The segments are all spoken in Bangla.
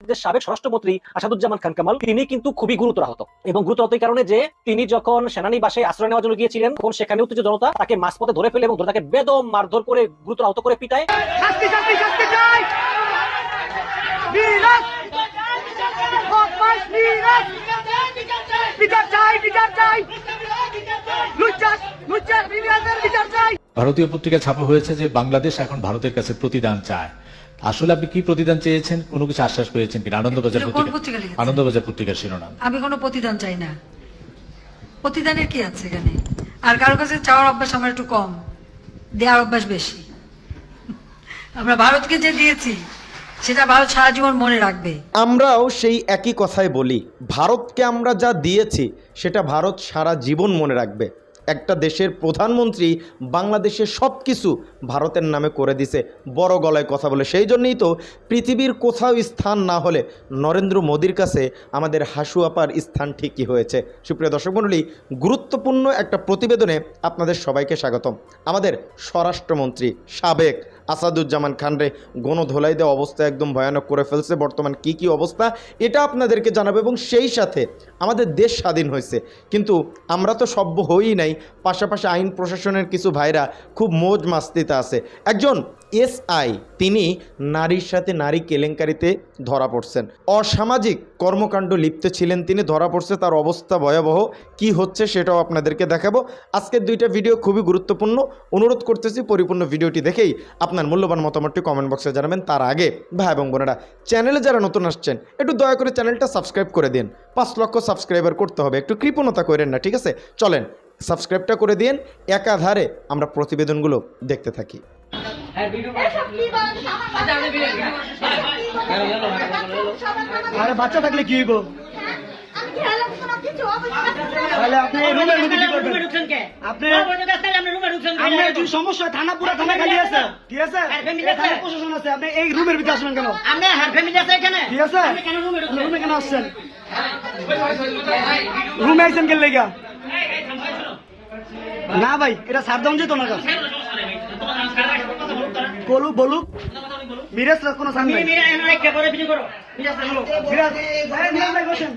বাংলাদেশের সাবেক স্বরাষ্ট্রমন্ত্রী আসাদুজ্জামান খান কামাল তিনি কিন্তু খুবই গুরুতর আহত। এবং গুরুতর আহত এই কারণে যে তিনি যখন সেনানিবাসে আশ্রয় নেওয়ার জন্য গিয়েছিলেন তখন সেখানে উত্তেজিত জনতা তাকে মাঝপথে ধরে ফেলে এবং ধরে তাকে বেদম মারধর করে গুরুতর আহত করে পিটায়। শাস্তি শাস্তি শাস্তি চাই! বিরাট বদমাশ বিরাট বিচার চাই বিচার চাই! লুচ্চাস লুচ্চাস বিরাটের বিচার চাই! ভারতীয় পত্রিকা ছাপা হয়েছে যে বাংলাদেশ এখন ভারতের কাছে প্রতিদান চায়। আসলে আপনি কি প্রতিদান চেয়েছেন? কোনো কিছু আশ্বাস পেয়েছেন কিনা? আনন্দবাজার এটা কোন পত্রিকা লিখেছে? আনন্দবাজার পত্রিকার শিরোনাম। আমি কোনো প্রতিদান চাই না। প্রতিদানের কি আছে এখানে? আর কারও কাছে চাওয়ার অভ্যাস আমার একটু কম। দেওয়ার অভ্যাস বেশি। আমরা ভারতকে যে দিয়েছি সেটা ভারত সারা জীবন মনে রাখবে। আমরাও সেই একই কথাই বলি। ভারতকে আমরা যা দিয়েছি সেটা ভারত সারা জীবন মনে রাখবে। একটা দেশের প্রধানমন্ত্রী বাংলাদেশের সব কিছু ভারতের নামে করে দিছে, বড় গলায় কথা বলে। সেই জন্যই তো পৃথিবীর কোথাও স্থান না হলে নরেন্দ্র মোদীর কাছে আমাদের হাসুয়াপার স্থান ঠিকই হয়েছে। সুপ্রিয় দর্শক মণ্ডলী, গুরুত্বপূর্ণ একটা প্রতিবেদনে আপনাদের সবাইকে স্বাগতম। আমাদের স্বরাষ্ট্রমন্ত্রী সাবেক আসাদুজ্জামান খানরে গণধোলাই দেওয়া অবস্থা একদম ভয়ানক করে ফেলছে। বর্তমান কি কি অবস্থা এটা আপনাদেরকে জানাবে এবং সেই সাথে আমাদের দেশ স্বাধীন হয়েছে। কিন্তু আমরা তো সভ্য হই নাই, পাশাপাশি আইন প্রশাসনের কিছু ভাইরা খুব মোজ মাস্তিতে আছে। একজন এসআই, তিনি নারীর সাথে নারী কেলেঙ্কারিতে ধরা পড়ছেন। অসামাজিক কর্মকাণ্ড লিপ্ত ছিলেন তিনি, ধরা পড়ছে তার অবস্থা ভয়াবহ। কি হচ্ছে সেটাও আপনাদেরকে দেখাবো। আজকের দুইটা ভিডিও খুবই গুরুত্বপূর্ণ। অনুরোধ করতেছি পরিপূর্ণ ভিডিওটি দেখেই আপনার মূল্যবান মতামতটি কমেন্ট বক্সে জানাবেন। তার আগে ভাই এবং বোনেরা, চ্যানেলে যারা নতুন আসছেন, একটু দয়া করে চ্যানেলটা সাবস্ক্রাইব করে দিন। পাঁচ লক্ষ সাবস্ক্রাইবার করতে হবে, একটু কৃপণতা করেন না, ঠিক আছে? চলেন সাবস্ক্রাইবটা করে দিন একাধারে আমরা প্রতিবেদনগুলো দেখতে থাকি। আরে বাচ্চা থাকলে কি হইব? তাহলে আপনি এই রুমের কি করবেন? আপনি আপনার যদি সমস্যা হয়, থানা পুরো থানা খালি আছে? ঠিক আছে? থানা প্রশাসন আছে আপনি এই রুমের ভিতরে আসবেন কেন? ঠিক আছে আপনি রুমে কেন আসছেন? রুমে আইছেন কেন লেগা? না ভাই এটা সার দাম যেত না কাজ বলুক বলুক। মিরাজ রাজ কোনো সামনে মিরাজ এই, মিরাজ ভাই বসেন।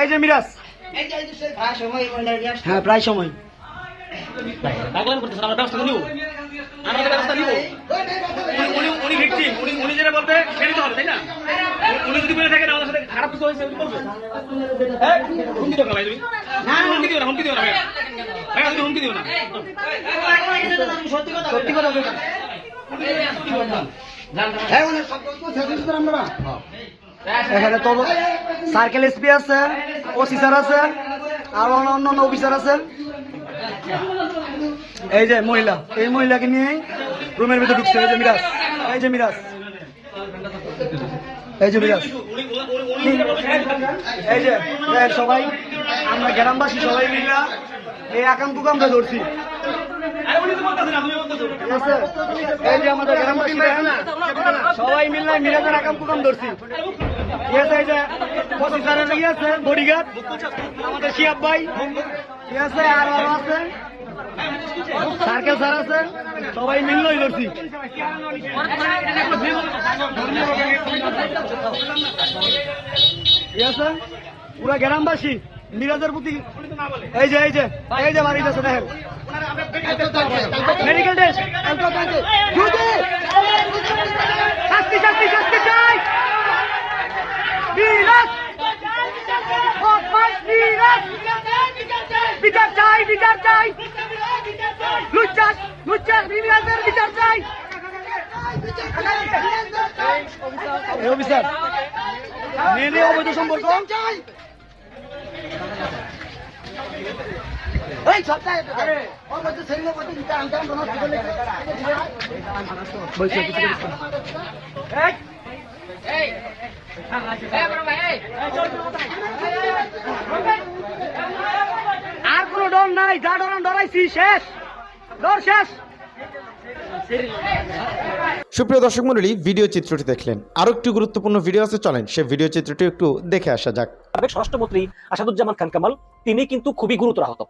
এই যে মিরাজ। হ্যাঁ প্রায় সময়। উনি উনি ভিকটিম উনি উনি যেটা বলবে সেটাই তো হবে তাই না? উনি যদি বলে থাকেন আমাদের সাথে খারাপ কিছু হয়েছে বলবে। হুমকি দিও না হুমকি দিও না ভাই তুমি হুমকি দিও না। সত্যি কথা বলবেন এখানে তো সার্কেল এসপি আছে স্যার আছে আর অন্য অন্য অফিসার আছে। এই যে মহিলা এই মহিলাকে নিয়ে রুমের ভিতরে ঢুকছে এই যে মিরাজ এই যে মিরাজ। এই যে মিরাজ। এই যে সবাই আমরা গ্রামবাসী সবাই মিলে এই একান্ত আমরা ধরছি? এই যে আমাদের গ্রামবাসী সবাই মিলে মিরাজের একাম কুকাম ধরছি। ঠিক আছে এই যে পঁচিশ হাজার লেগে আছে বডিগার্ড। আমাদের শিয়াব ভাই। ঠিক আছে আর আরও আছে। সার্কেল স্যার আছে সবাই মিললেই ধরছি। ঠিক আছে পুরা গ্রামবাসী। মিরাজের প্রতি এই যে এই যে এই যে বাড়িতে আছে, দেখেন। মেডিকেল শাস্তি শাস্তি শাস্তি চাই। বিচার চাই বিচার চাই। লুচ্চাস বিচার চাই। অফিসার। মেনে অবৈধ সম্পর্ক। এই সপ্তাহে অবৈধ ছেলে বৈধ দিতে আনতে আনতে নষ্ট করলে বলছি কিছু করিস আর কোনো ডর নাই, যা ডরান, ডরাইছি, শেষ। ডর শেষ। সুপ্রিয় দর্শক মণ্ডলী, ভিডিও চিত্রটি দেখলেন। আরও একটি গুরুত্বপূর্ণ ভিডিও আছে, চলেন সে ভিডিও চিত্রটি একটু দেখে আসা যাক। সাবেক স্বরাষ্ট্রমন্ত্রী আসাদুজ্জামান খান কামাল, তিনি কিন্তু খুবই গুরুতর আহত।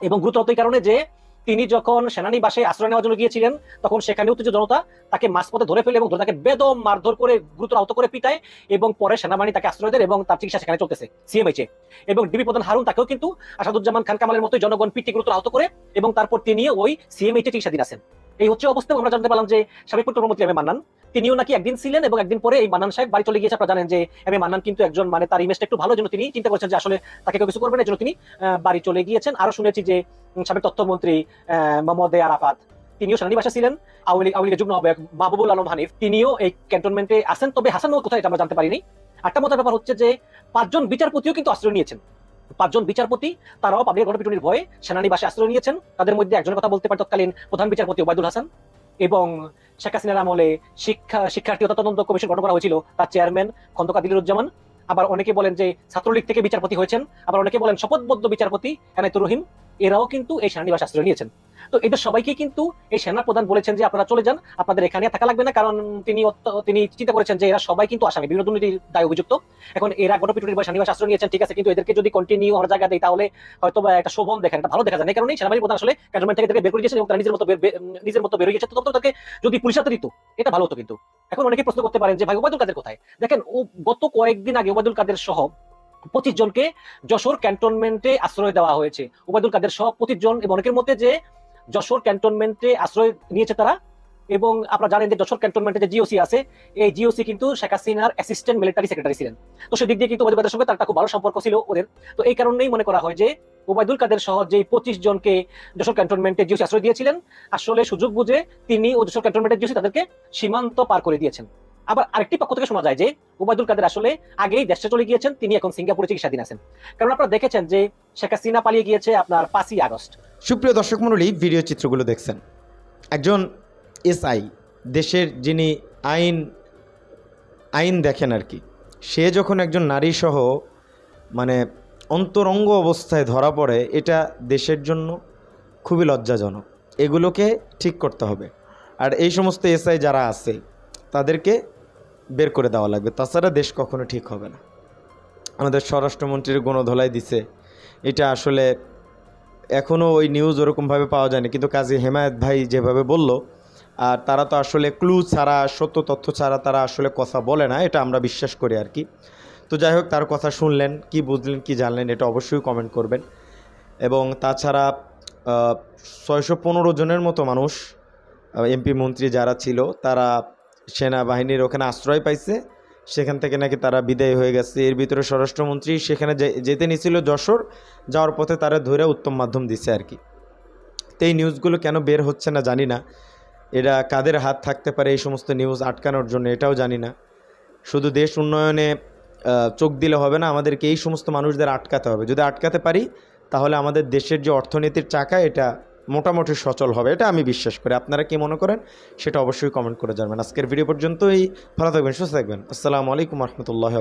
এবং গুরুতর এই কারণে যে তিনি যখন সেনানিবাসে আশ্রয় নেওয়ার জন্য গিয়েছিলেন, তখন সেখানে উত্তেজিত জনতা তাকে মাঝপথে ধরে ফেলে এবং তাকে বেদম মারধর করে গুরুতর আহত করে পিটায় এবং পরে সেনাবাহিনী তাকে আশ্রয় দেয় এবং তার চিকিৎসা সেখানে চলতেছে সিএমএইচে এবং ডিবি প্রধান হারুন তাকেও কিন্তু আসাদুজ্জামান খান কামালের মতোই জনগণ পিটি গুরুতর আহত করে এবং তারপর তিনি ওই সিএমএইচে চিকিৎসাধীন আছেন। এই হচ্ছে অবস্থা আমরা জানতে পারলাম যে সাবেক প্রধানমন্ত্রী এম এ মান্নান তিনিও নাকি একদিন ছিলেন এবং একদিন পরে এই মান্নান সাহেব বাড়ি চলে গিয়েছে। আপনারা জানেন যে এম এ মান্নান কিন্তু একজন মানে তার ইমেজটা একটু ভালো জন্য তিনি চিন্তা করেছেন যে আসলে তাকে কেউ কিছু করবেন এই জন্য তিনি বাড়ি চলে গিয়েছেন। আরও শুনেছি যে সাবেক তথ্যমন্ত্রী মোহাম্মদ আরাফাত, তিনিও সেনানিবাসে ছিলেন। আওয়ামী লীগ, আওয়ামী লীগের যুগ্ম আহ্বায়ক মাহবুবুল আলম হানিফ, তিনিও এই ক্যান্টনমেন্টে আছেন। তবে হাসান কোথায় এটা আমরা জানতে পারিনি। আটটা মতার ব্যাপার হচ্ছে যে পাঁচজন বিচারপতিও কিন্তু আশ্রয় নিয়েছেন। পাঁচজন বিচারপতি, তারাও পাবলিক গণপিটুনির ভয়ে সেনানিবাসে আশ্রয় নিয়েছেন। তাদের মধ্যে একজনের কথা বলতে পারে তৎকালীন প্রধান বিচারপতি ওবায়দুল হাসান এবং শেখ হাসিনার আমলে শিক্ষা, শিক্ষার্থী তদন্ত কমিশন গঠন করা হয়েছিল তার চেয়ারম্যান খন্দকার দিলুজ্জামান আবার অনেকে বলেন যে ছাত্রলীগ থেকে বিচারপতি হয়েছেন, আবার অনেকে বলেন শপথবদ্ধ বিচারপতি এনায়তুর রহিম। এরাও কিন্তু এই সেনানিবাস আশ্রয় নিয়েছেন। তো এদের সবাইকে কিন্তু এই সেনা প্রধান বলেছেন যে আপনারা চলে যান, আপনাদের এখানে থাকা লাগবে না, কারণ তিনি তিনি চিন্তা করেছেন যে এরা সবাই কিন্তু আসামি বিভিন্ন দুর্নীতির দায় অভিযুক্ত। এখন এরা গণপিটুনির বা সেনানিবাস আশ্রয় নিয়েছেন, ঠিক আছে, কিন্তু এদেরকে যদি কন্টিনিউ আমরা জায়গা দেয় তাহলে হয়তো একটা শোভন দেখেন এটা ভালো দেখা যায়। না, এই সেনাবাহিনী প্রধান আসলে ক্যান্টনমেন্ট থেকে এদেরকে বের করে দিয়েছেন এবং তারা নিজের মতো নিজের মতো বেরিয়ে গেছে। তো তাকে যদি পুলিশ হাতে দিত, এটা ভালো হতো কিন্তু। এখন অনেকে প্রশ্ন করতে পারেন যে, ভাই, ওবায়দুল কাদের কোথায়? দেখেন, ও গত কয়েকদিন আগে ওবায়দুল কাদের সহ পঁচিশ জনকে যশোর ক্যান্টনমেন্টে আশ্রয় দেওয়া হয়েছে। ওবায়দুল কাদের সহ পঁচিশ জন এবং অনেকের মধ্যে যে যশোর ক্যান্টনমেন্টে আশ্রয় নিয়েছে তারা। এবং আপনারা জানেন যে যশোর ক্যান্টনমেন্টে যে জিওসি আছে, এই জিওসি কিন্তু শেখ হাসিনার অ্যাসিস্ট্যান্ট মিলিটারি সেক্রেটারি ছিলেন। তো সেদিক দিয়ে কিন্তু ওবায়দুল সঙ্গে তার খুব ভালো সম্পর্ক ছিল ওদের। তো এই কারণেই মনে করা হয় যে ওবায়দুল কাদের সহ যে পঁচিশ জনকে যশোর ক্যান্টনমেন্টে জিওসি আশ্রয় দিয়েছিলেন, আসলে সুযোগ বুঝে তিনি ও যশোর ক্যান্টনমেন্টের জিওসি তাদেরকে সীমান্ত পার করে দিয়েছেন। আবার আরেকটি পক্ষ থেকে শোনা যায় যে ওবায়দুল কাদের আসলে আগেই দেশে চলে গিয়েছেন, তিনি এখন সিঙ্গাপুরে চিকিৎসাধীন আছেন। কারণ আপনারা দেখেছেন যে শেখ হাসিনা পালিয়ে গিয়েছে আপনার পাঁচই আগস্ট। সুপ্রিয় দর্শক মণ্ডলী, ভিডিও চিত্রগুলো দেখছেন। একজন এসআই, দেশের যিনি আইন আইন দেখেন আর কি, সে যখন একজন নারী সহ মানে অন্তরঙ্গ অবস্থায় ধরা পড়ে, এটা দেশের জন্য খুবই লজ্জাজনক। এগুলোকে ঠিক করতে হবে। আর এই সমস্ত এসআই যারা আছে তাদেরকে বের করে দেওয়া লাগবে। তাছাড়া দেশ কখনো ঠিক হবে না। আমাদের স্বরাষ্ট্রমন্ত্রীর গণধোলাই দিছে। এটা আসলে এখনও ওই নিউজ ওরকমভাবে পাওয়া যায়নি। কিন্তু কাজী হেমায়ত ভাই যেভাবে বলল, আর তারা তো আসলে ক্লু ছাড়া, সত্য তথ্য ছাড়া তারা আসলে কথা বলে না, এটা আমরা বিশ্বাস করি আর কি। তো যাই হোক, তার কথা শুনলেন, কি বুঝলেন, কি জানলেন, এটা অবশ্যই কমেন্ট করবেন। এবং তাছাড়া ছয়শো পনেরো জনের মতো মানুষ এমপি মন্ত্রী যারা ছিল, তারা সেনাবাহিনীর ওখানে আশ্রয় পাইছে। সেখান থেকে নাকি তারা বিদায় হয়ে গেছে। এর ভিতরে স্বরাষ্ট্রমন্ত্রী সেখানে যেতে নিছিল যশোর, যাওয়ার পথে তারা ধরে উত্তম মাধ্যম দিছে আর কি। তো এই নিউজগুলো কেন বের হচ্ছে না জানি না। এরা কাদের হাত থাকতে পারে এই সমস্ত নিউজ আটকানোর জন্য এটাও জানি না। শুধু দেশ উন্নয়নে চোখ দিলে হবে না, আমাদেরকে এই সমস্ত মানুষদের আটকাতে হবে। যদি আটকাতে পারি, তাহলে আমাদের দেশের যে অর্থনীতির চাকা, এটা মোটামুটি সচল হবে, এটা আমি বিশ্বাস করি। আপনারা কি মনে করেন? সেটা অবশ্যই কমেন্ট করে জানবেন। আজকের ভিডিও পর্যন্তই। ভালো থাকবেন, সুস্থ থাকবেন। আসসালামু আলাইকুম রহমতুল্লাহ